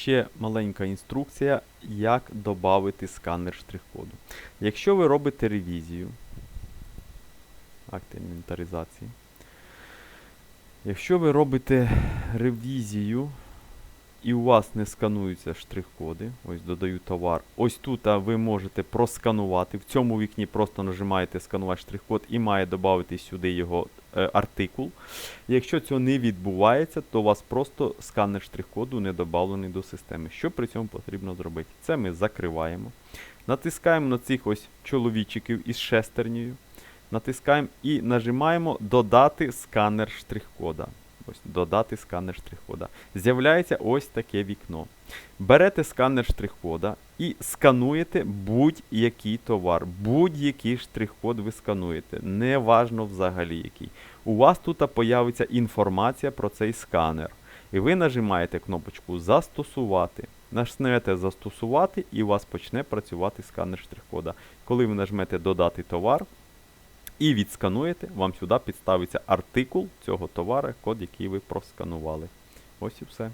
ще маленька інструкція, як додати сканер штрих-коду. Якщо ви робите ревізію, акт інвентаризації. Якщо ви робите ревізію і у вас не скануються штрих-коди, ось додаю товар. Ось тут ви можете просканувати. В цьому вікні просто нажимаєте сканувати штрих-код і має додати сюди його е, артикул. Якщо цього не відбувається, то у вас просто сканер штрих-коду не додавлений до системи. Що при цьому потрібно зробити? Це ми закриваємо. Натискаємо на цих ось чоловічиків із шестернею. Натискаємо і нажимаємо Додати сканер штрих-кода. Ось Додати сканер штрих-кода. З'являється ось таке вікно. Берете сканер штрих-кода і скануєте будь-який товар, будь-який штрих-код ви скануєте. Неважно взагалі який. У вас тут появиться інформація про цей сканер. І ви нажимаєте кнопочку Застосувати. Нажмете Застосувати і у вас почне працювати сканер штрих-кода. Коли ви нажмете Додати товар і відскануєте, вам сюди підставиться артикул цього товара, код, який ви просканували. Ось і все.